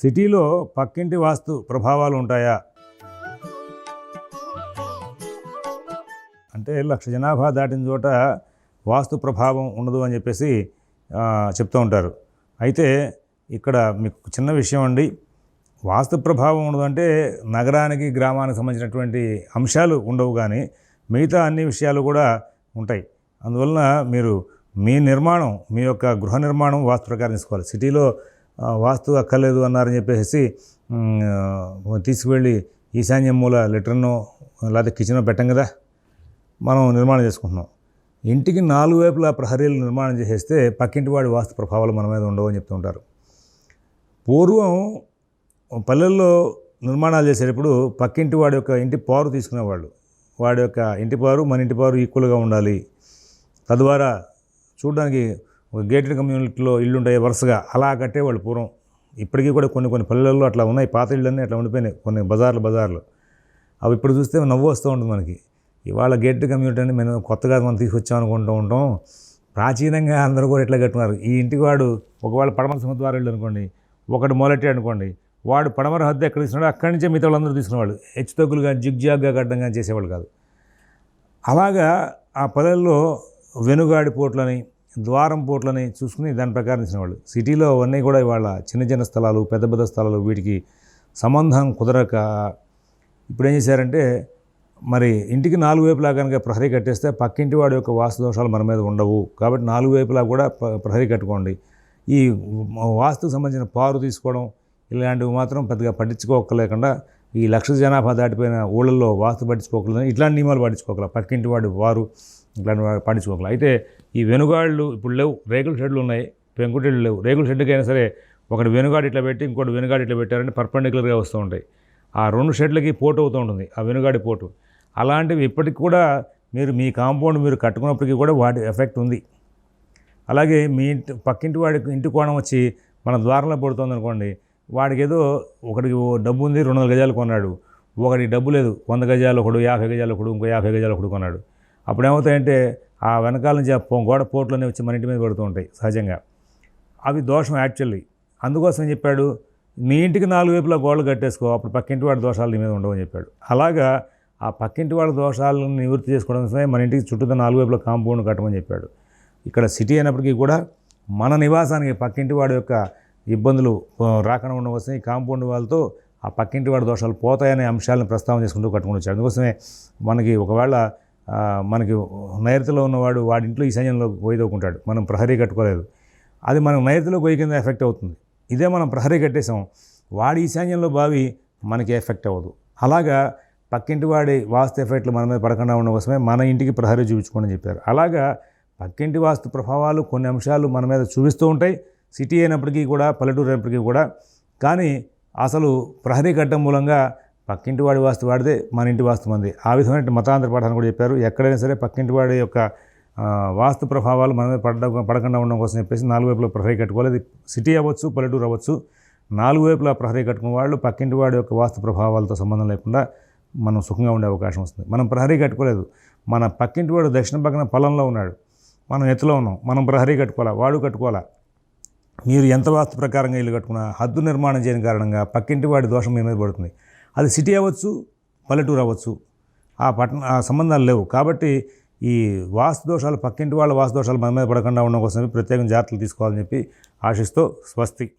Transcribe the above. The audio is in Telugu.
సిటీలో పక్కింటి వాస్తు ప్రభావాలు ఉంటాయా అంటే లక్ష జనాభా దాటిన చోట వాస్తు ప్రభావం ఉండదు అని చెప్పేసి చెప్తూ ఉంటారు. అయితే ఇక్కడ మీకు చిన్న విషయం అండి. వాస్తు ప్రభావం ఉండదు అంటే నగరానికి గ్రామానికి సంబంధించినటువంటి అంశాలు ఉండవు కానీ మిగతా అన్ని విషయాలు కూడా ఉంటాయి. అందువలన మీరు మీ నిర్మాణం మీ యొక్క గృహ నిర్మాణం వాస్తు ప్రకారం తీసుకోవాలి. సిటీలో వాస్తు అక్కర్లేదు అన్నారని చెప్పేసి తీసుకువెళ్ళి ఈశాన్య మూల లెటర్ను లేకపోతే కిచెనో పెట్టం కదా మనం నిర్మాణం చేసుకుంటున్నాం. ఇంటికి నాలుగు వైపులా ప్రహరీలు నిర్మాణం చేసేస్తే పక్కింటి వాడి వాస్తు ప్రభావాలు మన మీద ఉండవు అని చెప్తూ ఉంటారు పూర్వం పల్లెల్లో నిర్మాణాలు చేసేటప్పుడు పక్కింటి వాడి యొక్క ఇంటి పారు తీసుకునేవాళ్ళు. వాడి యొక్క ఇంటి పారు మన ఇంటి పారు ఈక్వల్గా ఉండాలి. తద్వారా చూడడానికి గేటెడ్ కమ్యూనిటీలో ఇల్లు ఉంటాయి వరుసగా. అలా కట్టేవాళ్ళు పూర్వం. ఇప్పటికీ కూడా కొన్ని కొన్ని పల్లెల్లో అట్లా ఉన్నాయి. పాత ఇళ్ళన్నీ అట్లా ఉండిపోయినాయి. కొన్ని బజార్లు బజార్లు. అవి ఇప్పుడు చూస్తే నవ్వు వస్తూ ఉంటుంది మనకి. ఇవాళ గేటెడ్ కమ్యూనిటీ అని మేము కొత్తగా మనం తీసుకొచ్చాం అనుకుంటూ ఉంటాం. ప్రాచీనంగా అందరూ కూడా ఇట్లా కట్టున్నారు ఈ ఇంటికి వాడు ఒకవేళ పడమర సింహద్వారం ఇల్లు అనుకోండి ఒకటి మొదలెట్టే అనుకోండి వాడు పడమర హద్దు ఎక్కడ తీసుకున్నాడు అక్కడి నుంచే మిగతా వాళ్ళందరూ తీసుకునేవాళ్ళు. హెచ్చు తగ్గులుగా జిగ్జాగ్గా కట్టడం కానీ చేసేవాళ్ళు కాదు. అలాగా ఆ పల్లెల్లో వెనుగాడి పోట్లని ద్వారం పోట్లని చూసుకుని దాని ప్రకారం ఇచ్చినవాళ్ళు సిటీలో అవన్నీ కూడా ఇవాళ చిన్న చిన్న స్థలాలు పెద్ద పెద్ద స్థలాలు వీటికి సంబంధం కుదరక ఇప్పుడు ఏం చేశారంటే మరి ఇంటికి నాలుగు వైపులా కనుక ప్రహరీ కట్టేస్తే పక్కింటి వాడి యొక్క వాస్తు దోషాలు మన మీద ఉండవు. కాబట్టి నాలుగు వైపులా కూడా ప్రహరీ కట్టుకోండి. ఈ వాస్తుకు సంబంధించిన పారు తీసుకోవడం ఇలాంటివి మాత్రం పెద్దగా పట్టించుకోకలేకుండా ఈ లక్ష జనాభా దాటిపోయిన ఊళ్ళల్లో వాస్తు పట్టించుకోకలేదు ఇట్లాంటి నియమాలు పట్టించుకోకల పక్కింటి వాడి వారు ఇట్లాంటి వాడు అయితే ఈ వెనుగాళ్ళు ఇప్పుడు లేవు రేకుల షెడ్లు ఉన్నాయి పెంకుటిళ్ళు లేవు. రేకుల షెడ్డుకైనా సరే ఒకటి వెనుగాడు ఇట్లా పెట్టి ఇంకోటి వెనుగాడు ఇట్లా పెట్టారంటే పర్పెండిక్యులర్గా వస్తూ ఉంటాయి. ఆ రెండు షెడ్లకి పోటు అవుతూ ఉంటుంది ఆ వెనుగాడి పోటు. అలాంటివి ఇప్పటికి కూడా మీరు మీ కాంపౌండ్ మీరు కట్టుకున్నప్పటికీ కూడా వాటి ఎఫెక్ట్ ఉంది. అలాగే మీ ఇంటి పక్కింటి వాడికి ఇంటి కోణం వచ్చి మన ద్వారంలో పడుతుంది అనుకోండి వాడికి ఏదో ఒకడికి ఓ డబ్బు ఉంది రెండు వందల గజాలు కొన్నాడు. ఒకడికి డబ్బు లేదు వంద గజాలు ఒకడు యాభై గజాలు ఒకడు ఇంకో యాభై గజాలు ఒకడు కొన్నాడు. అప్పుడు ఏమవుతాయంటే ఆ వెనకాల నుంచి ఆ గోడ పోట్లన్నీ వచ్చి మన ఇంటి మీద పడుతూ ఉంటాయి సహజంగా. అవి దోషం యాక్చువల్లీ. అందుకోసం చెప్పాడు? మీ ఇంటికి నాలుగు వైపులా గోడలు కట్టేసుకో అప్పుడు పక్కింటి వాడి దోషాలు నీ మీద ఉండవని చెప్పాడు. అలాగా ఆ పక్కింటి వాడి దోషాలను నివృత్తి చేసుకోవడం కోసమే మన ఇంటికి చుట్టూ నాలుగు వైపులా కాంపౌండ్ కట్టమని చెప్పాడు. ఇక్కడ సిటీ అయినప్పటికీ కూడా మన నివాసానికి పక్కింటి వాడి యొక్క ఇబ్బందులు రాకుండా ఉండడం ఈ కాంపౌండ్ వాళ్ళతో ఆ పక్కింటి వాడి దోషాలు పోతాయనే అంశాలను ప్రస్తావన చేసుకుంటూ కట్టుకుని వచ్చాడు అందుకోసమే మనకి ఒకవేళ మనకి నైరుతిలో ఉన్నవాడు వాడి ఇంట్లో ఈశాన్యంలో పోయిదోకుంటాడు మనం ప్రహరీ కట్టుకోలేదు. అది మనం నైరుతిలో పోయి కింద ఎఫెక్ట్ అవుతుంది. ఇదే మనం ప్రహరీ కట్టేసాం. వాడి ఈశాన్యంలో బావి మనకి ఎఫెక్ట్ అవ్వదు. అలాగా పక్కింటి వాడి వాస్తు ఎఫెక్ట్లు మన మీద పడకుండా ఉండడం కోసమే మన ఇంటికి ప్రహరీ చూపించుకోమని చెప్పారు. అలాగా పక్కింటి వాస్తు ప్రభావాలు కొన్ని అంశాలు మన మీద చూపిస్తూ ఉంటాయి. సిటీ అయినప్పటికీ కూడా పల్లెటూరు అయినప్పటికీ కూడా. కానీ అసలు ప్రహరీ కట్టడం మూలంగా పక్కింటి వాడి వాస్తు వాడితే మన ఇంటి వాస్తు మంది. ఆ విధమైన మతాంతర పాఠాన్ని కూడా చెప్పారు. ఎక్కడైనా సరే పక్కింటి వాడి యొక్క వాస్తు ప్రభావాలు మన మీద పడ పడకుండా ఉండడం కోసం చెప్పేసి నాలుగు వైపులా ప్రహరీ కట్టుకోవాలి అది సిటీ అవ్వచ్చు పల్లెటూరు అవ్వచ్చు నాలుగు వైపులా ప్రహరీ కట్టుకున్న వాళ్ళు పక్కింటి వాడి యొక్క వాస్తు ప్రభావాలతో సంబంధం లేకుండా మనం సుఖంగా ఉండే అవకాశం వస్తుంది. మనం ప్రహరీ కట్టుకోలేదు మన పక్కింటి వాడు దక్షిణ పక్కన పొలంలో ఉన్నాడు. మనం ఎత్తులో ఉన్నాం. మనం ప్రహరీ కట్టుకోవాలా వాడు కట్టుకోవాలా? మీరు ఎంత వాస్తు ప్రకారంగా ఇల్లు కట్టుకున్నా హద్దు నిర్మాణం చేయని కారణంగా పక్కింటి వాడి దోషం మీ మీద పడుతుంది. అది సిటీ అవ్వచ్చు పల్లెటూరు అవ్వచ్చు ఆ పట్టణ ఆ సంబంధాలు లేవు. కాబట్టి ఈ వాస్తు దోషాలు పక్కింటి వాళ్ళ వాస్తు దోషాలు మన మీద పడకుండా ఉండడం కోసం ప్రత్యేకం జాగ్రత్తలు తీసుకోవాలని చెప్పి ఆశిస్తూ స్వస్తి.